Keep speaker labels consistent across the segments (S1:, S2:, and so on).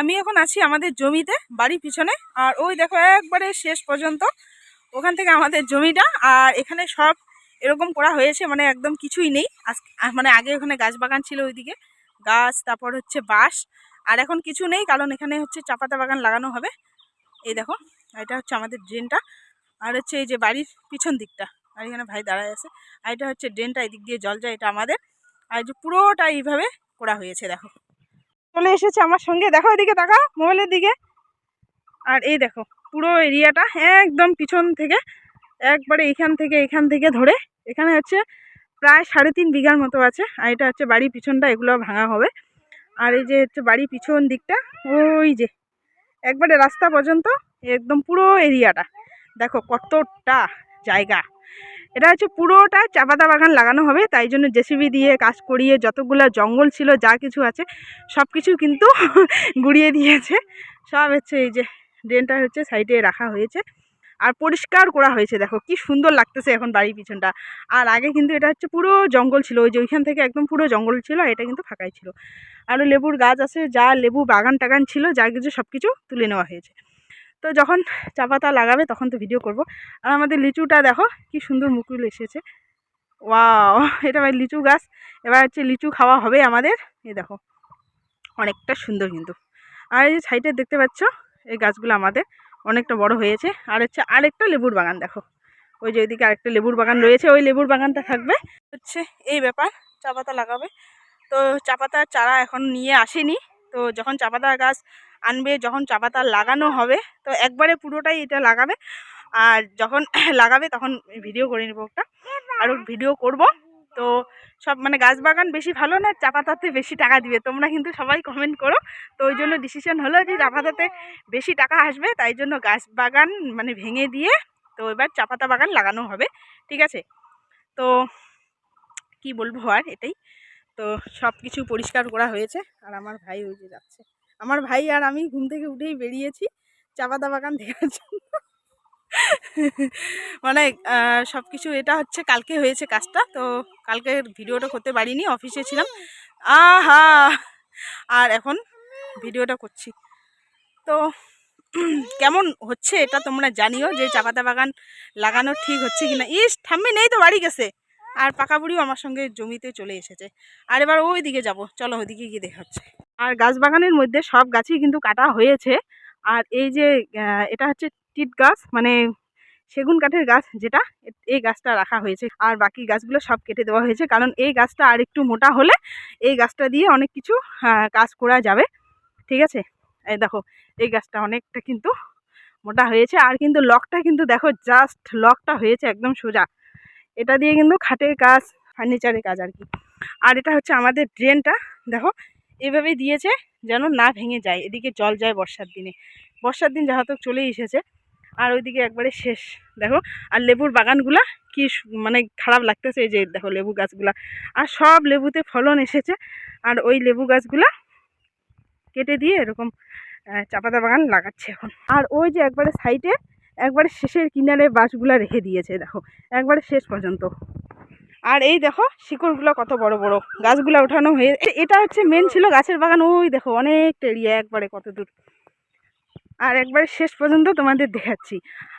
S1: আমি এখন আছি আমাদের জমিতে, বাড়ির পিছনে। আর ওই দেখো, একবারে শেষ পর্যন্ত ওখান থেকে আমাদের জমিটা। আর এখানে সব এরকম করা হয়েছে মানে একদম কিছুই নেই। মানে আগে ওখানে গাছ বাগান ছিল ওইদিকে। গাছ, তারপর হচ্ছে বাঁশ। আর এখন কিছু নেই, কারণ এখানে হচ্ছে চাপাতা বাগান লাগানো হবে। এই দেখো, এটা হচ্ছে আমাদের ড্রেনটা। আর হচ্ছে এই যে বাড়ির পিছন দিকটা। আর এখানে ভাই দাঁড়ায় আছে। আর এটা হচ্ছে ড্রেনটা, এদিক দিয়ে জল যায়, এটা আমাদের। আর যে পুরোটা এইভাবে করা হয়েছে, দেখো। চলে এসেছে আমার সঙ্গে। দেখো এদিকে তাকা মোবাইলের দিকে। আর এই দেখো, পুরো এরিয়াটা একদম পিছন থেকে, একবারে এখান থেকে এখান থেকে ধরে। এখানে হচ্ছে প্রায় সাড়ে তিন বিঘার মতো আছে, আর এটা হচ্ছে বাড়ির পিছনটা, এগুলো ভাঙা হবে। আর এই যে হচ্ছে বাড়ির পিছন দিকটা, ওই যে, একবারে রাস্তা পর্যন্ত, একদম পুরো এরিয়াটা। দেখো কতটা জায়গা। এটা হচ্ছে পুরোটা চাপাতা বাগান লাগানো হবে, তাই জন্য জেসিবি দিয়ে কাজ করিয়ে যতগুলো জঙ্গল ছিল, যা কিছু আছে সব কিছু কিন্তু গুড়িয়ে দিয়েছে। সব হচ্ছে এই যে ড্রেনটা হচ্ছে সাইডে রাখা হয়েছে। আর পরিষ্কার করা হয়েছে, দেখো কি সুন্দর লাগতেছে এখন বাড়ির পিছনটা। আর আগে কিন্তু এটা হচ্ছে পুরো জঙ্গল ছিল, ওই যে ওইখান থেকে একদম পুরো জঙ্গল ছিল এটা কিন্তু ফাঁকাই ছিল। আরও লেবুর গাছ আছে, যা লেবু বাগান টাগান ছিল, যা কিছু সব কিছু তুলে নেওয়া হয়েছে। তো যখন চা পাতা লাগাবে তখন তো ভিডিও করব। আর আমাদের লিচুটা দেখো, কি সুন্দর মুকুল এসেছে। ওয়াও এটা ভাই লিচু গাছ। এবার হচ্ছে লিচু খাওয়া হবে আমাদের। এই দেখো, অনেকটা সুন্দর কিন্তু। আর এই যে সাইডে দেখতে পাচ্ছ, এই গাছগুলো আমাদের অনেকটা বড় হয়েছে। আর হচ্ছে আরেকটা লেবুর বাগান দেখো। ওই যে ওইদিকে আরেকটা লেবুর বাগান রয়েছে, ওই লেবুর বাগানটা থাকবে। হচ্ছে এই ব্যাপার, চা পাতা লাগাবে। তো চা পাতার চারা এখন নিয়ে আসেনি। তো যখন চা পাতা গাছ আনবে, যখন চা পাতা লাগানো হবে, তো একবারে পুরোটাই এটা লাগাবে। আর যখন লাগাবে, তখন ভিডিও করে নেব একটা। আরও ভিডিও করব। তো সব মানে গাছ বাগান বেশি ভালো না চা পাতাতে বেশি টাকা দিবে। তোমরা কিন্তু সবাই কমেন্ট করো। তো ওই জন্য ডিসিশন হলো যে চা পাতাতে বেশি টাকা আসবে, তাই জন্য গাছ বাগান মানে ভেঙে দিয়ে, তো এবার চা পাতা বাগান লাগানো হবে। ঠিক আছে? তো কি বলব আর এটাই। তো সব কিছু পরিষ্কার করা হয়েছে। আর আমার ভাই ওই যে যাচ্ছে। আমার ভাই আর আমি ঘুম থেকে উঠেই বেরিয়েছি চা পাতা বাগান দেখার জন্য। মানে সব কিছু এটা হচ্ছে কালকে হয়েছে কাজটা, তো কালকে ভিডিওটা করতে পারিনি, অফিসে ছিলাম। আহা! আর এখন ভিডিওটা করছি। তো কেমন হচ্ছে এটা তোমরা জানিও যে চা পাতা বাগান লাগানো ঠিক হচ্ছে কিনা। ইস, ঠাম্মি নেই তো, বাড়ি গেছে। আর পাকা বুড়িও আমার সঙ্গে জমিতে চলে এসেছে। আর এবার ওই দিকে যাব। চলো ওইদিকে গিয়ে দেখা হচ্ছে। আর গাছ বাগানের মধ্যে সব গাছই কিন্তু কাটা হয়েছে। আর এই যে এটা হচ্ছে টিট গাছ মানে সেগুন কাঠের গাছ যেটা এই গাছটা রাখা হয়েছে। আর বাকি গাছগুলো সব কেটে দেওয়া হয়েছে, কারণ এই গাছটা আর একটু মোটা হলে এই গাছটা দিয়ে অনেক কিছু কাজ করা যাবে। ঠিক আছে? এই দেখো, এই গাছটা অনেকটা কিন্তু মোটা হয়েছে, আর কিন্তু লকটা কিন্তু দেখো, জাস্ট লকটা হয়েছে একদম সোজা। এটা দিয়ে কিন্তু খাটের কাজ, ফার্নিচারের কাজ আর কি। আর এটা হচ্ছে আমাদের ড্রেনটা, দেখো এইভাবেই দিয়েছে যেন না ভেঙে যায়। এদিকে জল যায় বর্ষার দিনে। বর্ষার দিন যাহাতক চলেই এসেছে। আর ওইদিকে একবারে শেষ। দেখো, আর লেবুর বাগানগুলা কি মানে খারাপ লাগতেছে এই যে দেখো লেবু গাছগুলা। আর সব লেবুতে ফলন এসেছে। আর ওই লেবু গাছগুলা কেটে দিয়ে এরকম চাপাতা বাগান লাগাচ্ছে এখন। আর ওই যে একবারে সাইডে একবারে শেষের কিনারে বাঁশগুলা রেখে দিয়েছে, দেখো। একবারে শেষ পর্যন্ত। আর এই দেখো, শিকড়গুলো কত বড় বড়। গাছগুলো ওঠানো হয়ে এটা হচ্ছে মেন ছিল গাছের বাগান। ওই দেখো, অনেকটা এরিয়া, একবারে কত দূর। আর একবারে শেষ পর্যন্ত তোমাদের দেখাচ্ছি।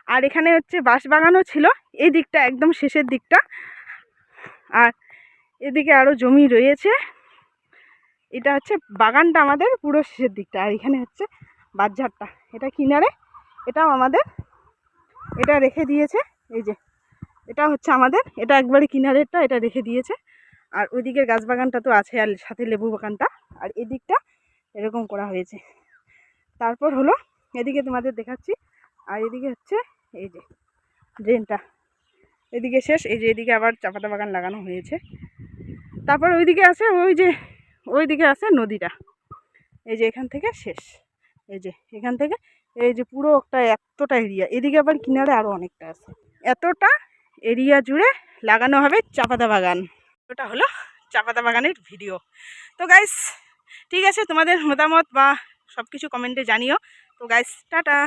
S1: আর এখানে হচ্ছে বাঁশ বাগানও ছিল। এই দিকটা একদম শেষের দিকটা। আর এদিকে আরও জমি রয়েছে। এটা হচ্ছে বাগানটা আমাদের পুরো শেষের দিকটা। আর এখানে হচ্ছে বাজারটা এটা কিনারে। এটাও আমাদের এটা রেখে দিয়েছে। এই যে এটা হচ্ছে আমাদের, এটা একবারে কিনারেরটা, এটা রেখে দিয়েছে। আর ওইদিকের গাছ বাগানটা তো আছে, আর সাথে লেবু বাগানটা। আর এদিকটা এরকম করা হয়েছে। তারপর হলো, এদিকে তোমাদের দেখাচ্ছি। আর এদিকে হচ্ছে এই যে ড্রেনটা। এদিকে শেষ, এই যে এদিকে আবার চাপাতা বাগান লাগানো হয়েছে। তারপর ওইদিকে আছে, ওই যে, ওইদিকে আছে নদীটা। এই যে এখান থেকে শেষ। এই যে এখান থেকে, এই যে পুরো একটা এতটা এরিয়া। এদিকে আবার কিনারে আরও অনেকটা আছে। এতটা এরিয়া জুড়ে লাগানো হবে চাপাতা বাগান। ওটা হলো চাপাতা বাগানের ভিডিও। তো গাইস ঠিক আছে, তোমাদের মতামত বা সব কিছু কমেন্টে জানিও। তো গাইস টাটা।